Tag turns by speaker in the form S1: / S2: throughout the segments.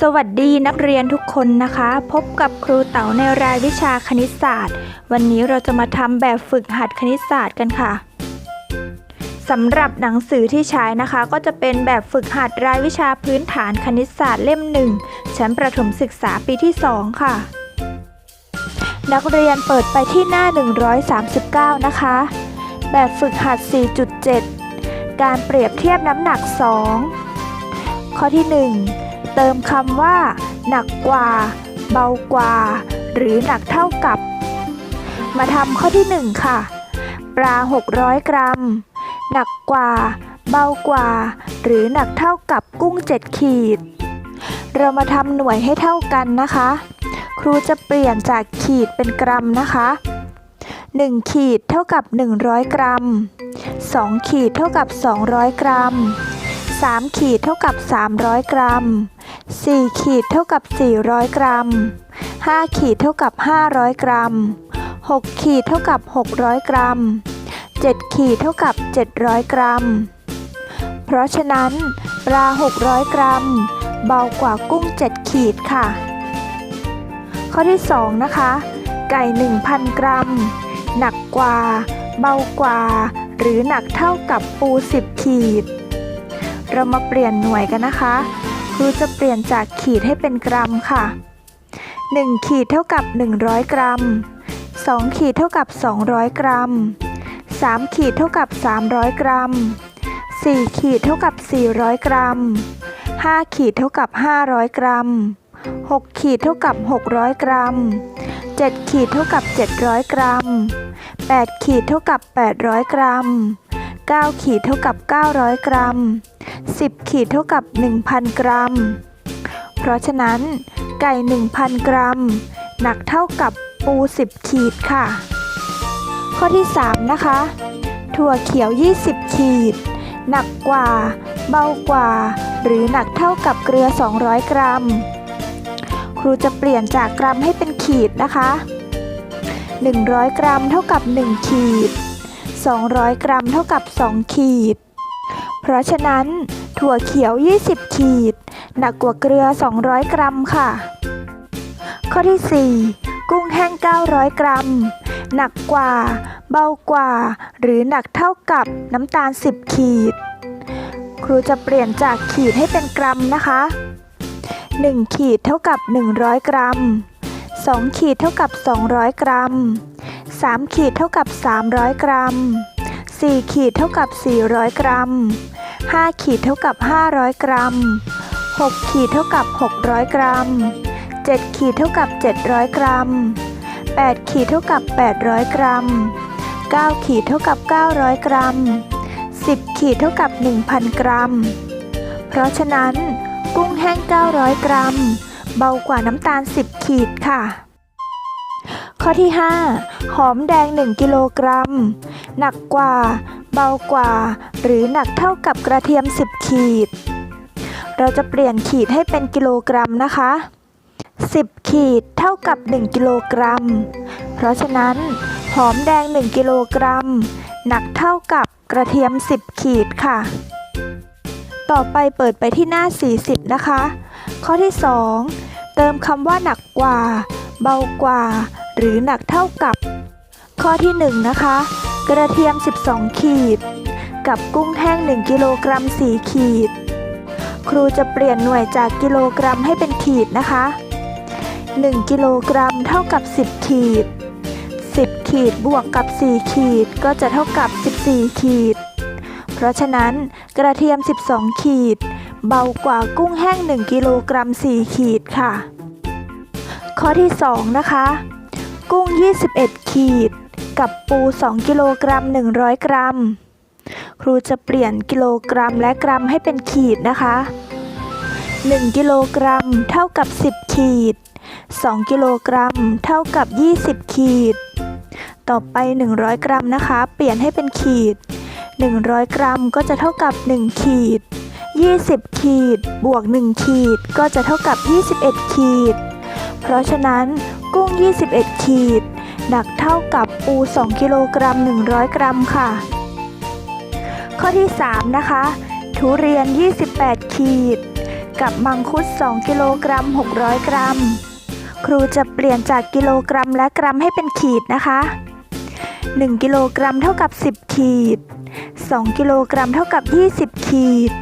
S1: สวัสดีนักเรียนทุกคนนะคะ พบกับครูเต๋าในรายวิชาคณิตศาสตร์ วันนี้เราจะมาทำแบบฝึกหัดคณิตศาสตร์กันค่ะสำหรับหนังสือที่ใช้นะคะ ก็จะเป็นแบบฝึกหัดรายวิชาพื้นฐานคณิตศาสตร์เล่มหนึ่งชั้นประถมศึกษาปีที่ 2 ค่ะ นักเรียนเปิดไปที่หน้า 139 นะคะ แบบฝึกหัด 4.7 การเปรียบเทียบน้ำหนัก 2 ข้อที่ 1 ติมคำว่า หนักกว่า เบากว่า หรือหนักเท่ากับ มาทำข้อที่ 1 ค่ะ ปลา 600 กรัม หนักกว่า เบากว่า หรือหนักเท่ากับกุ้ง 7 ขีด เรามาทำหน่วยให้เท่ากันนะคะ ครูจะเปลี่ยนจากขีดเป็นกรัมนะคะ 1 ขีดเท่ากับ 100 กรัม 2 ขีดเท่ากับ 200 กรัม 3 ขีดเท่ากับ 300 กรัม 4 ขีดเท่ากับ 400 กรัม 5 ขีดเท่ากับ 500 กรัม 6 ขีดเท่ากับ 600 กรัม 7 ขีดเท่ากับ 700 กรัม เพราะฉะนั้น ปลา 600 กรัม เบากว่ากุ้ง 7 ขีดค่ะ ข้อที่ 2 นะคะ ไก่ 1,000 กรัม หนักกว่า เบากว่า หรือหนักเท่ากับปู 10 ขีด เรามาเปลี่ยนหน่วยกันนะคะครูจะเปลี่ยนจากขีดให้เป็นกรัมค่ะ 1 ขีดเท่ากับ 100 กรัม 2 ขีดเท่ากับ 200 กรัม 3 ขีดเท่ากับ 300 กรัม 4 ขีดเท่ากับ 400 กรัม 5 ขีดเท่ากับ 500 กรัม 6 ขีดเท่ากับ 600 กรัม 7 ขีดเท่ากับ 700 กรัม 8 ขีดเท่ากับ 800 กรัม 9 ขีดเท่ากับ 900 กรัม 10 ขีดเท่ากับ 1,000 กรัม เพราะฉะนั้น ไก่ 1,000 กรัม หนักเท่ากับปู 10 ขีดค่ะ ข้อที่ 3 นะคะ ถั่วเขียว 20 ขีด หนักกว่า เบากว่า หรือหนักเท่ากับเกลือ 200 กรัม ครูจะเปลี่ยนจากกรัมให้เป็นขีดนะคะ 100 กรัมเท่ากับ 1 ขีด 200 กรัมเท่ากับ 2 ขีด เพราะฉะนั้น ถั่วเขียว 20 ขีด หนักกว่าเกลือ 200 กรัมค่ะ ข้อที่ 4 กุ้งแห้ง 900 กรัม หนักกว่า เบากว่า หรือหนักเท่ากับน้ำตาล 10 ขีด ครูจะเปลี่ยนจากขีดให้เป็นกรัมนะคะ 1 ขีดเท่ากับ 100 กรัม 2 ขีดเท่ากับ 200 กรัม 3 ขีดเท่ากับ 300 กรัม 4 ขีดเท่ากับ 400 กรัม 5 ขีดเท่ากับ 500 กรัม 6 ขีดเท่ากับ 600 กรัม 7 ขีดเท่ากับ 700 กรัม 8 ขีดเท่ากับ 800 กรัม 9 ขีดเท่ากับ 900 กรัม 10 ขีดเท่ากับ 1,000 กรัม เพราะฉะนั้น กุ้งแห้ง 900 กรัม เบากว่าน้ำตาล 10 ขีดค่ะ ข้อที่ 5 หอมแดง 1 กิโลกรัม หนักกว่า เบากว่า หรือหนักเท่ากับกระเทียม 10 ขีด เราจะเปลี่ยนขีดให้เป็นกิโลกรัมนะคะ 10 ขีดเท่ากับ 1 กิโลกรัม เพราะฉะนั้น หอมแดง 1 กิโลกรัม หนักเท่ากับกระเทียม 10 ขีดค่ะ ต่อไปเปิดไปที่หน้า 40 นะคะ ข้อที่ 2 เติมคำว่าหนักกว่า เบากว่า หรือหนักเท่ากับ ข้อที่ 1 นะคะ กระเทียม 12 ขีด กับกุ้งแห้ง 1 กิโลกรัม 4 ขีด ครูจะเปลี่ยนหน่วยจากกิโลกรัมให้เป็นขีดนะคะ 1 กิโลกรัมเท่ากับ 10 ขีด 10 ขีดบวกกับ 4 ขีดก็จะเท่ากับ 14 ขีด เพราะฉะนั้นกระเทียม 12 ขีด เบากว่ากุ้งแห้ง 1 กิโลกรัม 4 ขีดค่ะ ข้อที่ 2 นะคะ กุ้ง 21 ขีด กับปู 2 กิโลกรัม 100 กรัม ครูจะเปลี่ยนกิโลกรัมและกรัมให้เป็นขีดนะคะ 1 กิโลกรัมเท่ากับ 10 ขีด 2 กิโลกรัมเท่ากับ 20 ขีด ต่อไป 100 กรัมนะคะ เปลี่ยนให้เป็นขีด 100 กรัมก็จะเท่ากับ 1 ขีด 20 ขีด บวก 1 ขีด ก็จะเท่ากับ 21 ขีด เพราะฉะนั้น กุ้ง 21 ขีด หนักเท่ากับปู 2 กิโลกรัม 100 กรัมค่ะ ข้อที่ 3 นะคะ ทุเรียน 28 ขีด กับมังคุด 2 กิโลกรัม 600 กรัม ครูจะเปลี่ยนจากกิโลกรัมและกรัมให้เป็นขีดนะคะ 1 กิโลกรัมเท่ากับ 10 ขีด 2 กิโลกรัมเท่ากับ 20 ขีด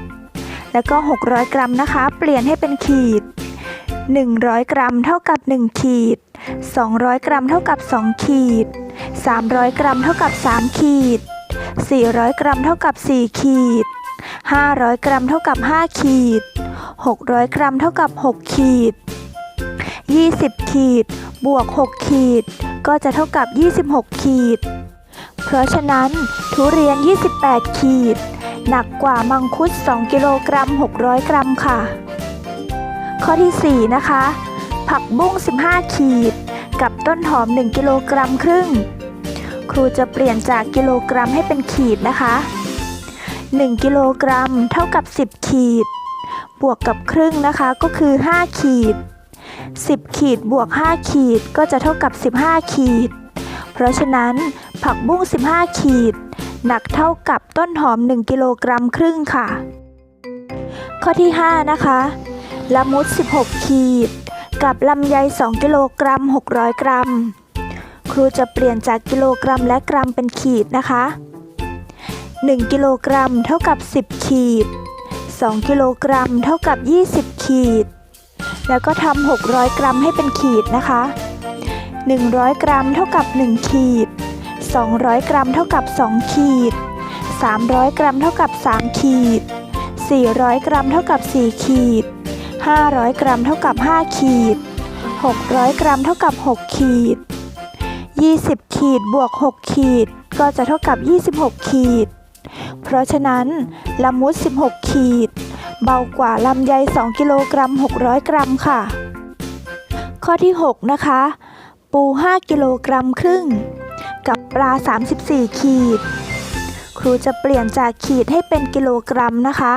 S1: แล้วก็ 600 กรัมนะคะ เปลี่ยนให้เป็นขีด 100 กรัมเท่ากับ 1 ขีด 200 กรัมเท่ากับ 2 ขีด 300 กรัมเท่ากับ 3 ขีด 400 กรัมเท่ากับ 4 ขีด 500 กรัมเท่ากับ 5 ขีด 600 กรัมเท่ากับ 6 ขีด 20 ขีด บวก 6 ขีด ก็จะเท่ากับ 26 ขีด เพราะฉะนั้นทุเรียน 28 ขีด หนักกว่ามังคุด 2 กิโลกรัม 600 กรัมค่ะ ข้อที่ 4 นะคะ ผักบุ้ง 15 ขีด กับต้นหอม 1 กิโลกรัมครึ่ง ครูจะเปลี่ยนจากกิโลกรัมให้เป็นขีดนะคะ 1 กิโลกรัมเท่ากับ 10 ขีด บวกกับครึ่งนะคะก็คือ 5 ขีด 10 ขีดบวก 5 ขีดก็จะเท่ากับ 15 ขีด เพราะฉะนั้นผักบุ้ง 15 ขีด หนักเท่ากับต้นหอม 1 กิโลกรัมครึ่งค่ะ ข้อที่ 5 นะคะ ละมุด 16 ขีด กับลำไย 2 กิโลกรัม 600 กรัม ครูจะเปลี่ยนจากกิโลกรัมและกรัมเป็นขีดนะคะ 1 กิโลกรัมเท่ากับ 10 ขีด 2 กิโลกรัมเท่ากับ 20 ขีด แล้วก็ทำ 600 กรัมให้เป็นขีดนะคะ 100 กรัมเท่ากับ 1 ขีด 200 กรัมเท่ากับ 2 ขีด 300 กรัมเท่ากับ 3 ขีด 400 กรัมเท่ากับ 4 ขีด 500 กรัมเท่ากับ 5 ขีด 600 กรัมเท่ากับ 6 ขีด 20 ขีดบวก 6 ขีด ก็จะเท่ากับ 26 ขีด เพราะฉะนั้นละมุด 16 ขีด เบากว่าลำไย 2 กิโลกรัม 600 กรัมค่ะ ข้อที่ 6 นะคะ ปู 5 กิโลกรัมครึ่ง กับปลา 34 ขีด ครูจะเปลี่ยนจากขีดให้เป็นกิโลกรัมนะคะ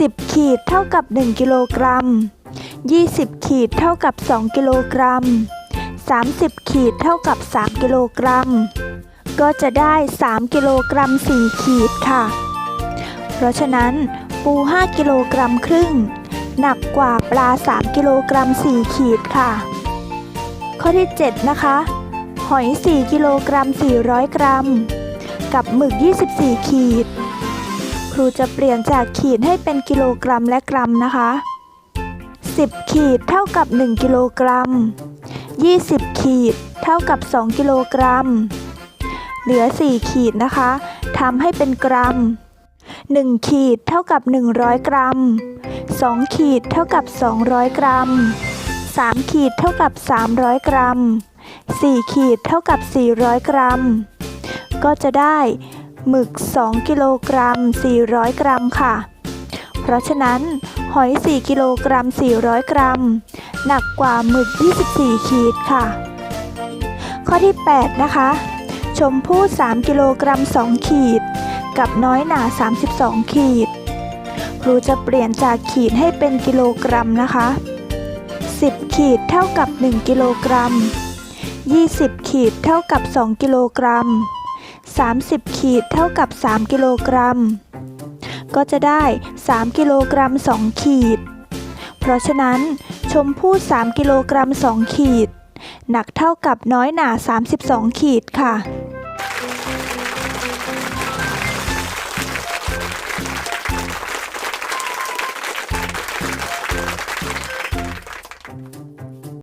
S1: 10 ขีดเท่ากับ 1 กิโลกรัม 20 ขีดเท่ากับ 2 กิโลกรัม 30 ขีดเท่ากับ 3 กิโลกรัม ก็จะได้ 3 กิโลกรัม 4 ขีดค่ะ เพราะฉะนั้นปู 5 กิโลกรัมครึ่ง หนักกว่าปลา 3 กิโลกรัม 4 ขีดค่ะ ข้อที่ 7 นะคะ หอย 4 กิโลกรัม 400 กรัม กับหมึก 24 ขีด รูจะเปลี่ยนจากขีดให้เป็นกิโลกรัมและกรัมนะคะ 10 ขีดเท่ากับ 1 กิโลกรัม 20 ขีดเท่ากับ 2 กิโลกรัม เหลือ 4 ขีดนะคะทำให้เป็นกรัม 1 ขีดเท่ากับ 100 กรัม 2 ขีดเท่ากับ 200 กรัม 3 ขีดเท่ากับ 300 กรัม 4 ขีดเท่ากับ 400 กรัม ก็จะได้ หมึก 2 กิโลกรัม 400 กรัมค่ะ เพราะฉะนั้น หอย 4 กิโลกรัม 400 กรัม หนักกว่าหมึก 24 ขีดค่ะ ข้อที่ 8 นะคะ ชมพู่ 3 กิโลกรัม 2 ขีด กับน้อยหนา 32 ขีด ครูจะเปลี่ยนจากขีดให้เป็นกิโลกรัมนะคะ 10 ขีดเท่ากับ 1 กิโลกรัม 20 ขีดเท่ากับ 2 กิโลกรัม 30 ขีดเท่ากับ 3 กิโลกรัม ก็จะได้ 3 กิโลกรัม 2 ขีด เพราะฉะนั้น ชมพู่ 3 กิโลกรัม 2 ขีด หนักเท่ากับน้อยหนา 32 ขีดค่ะ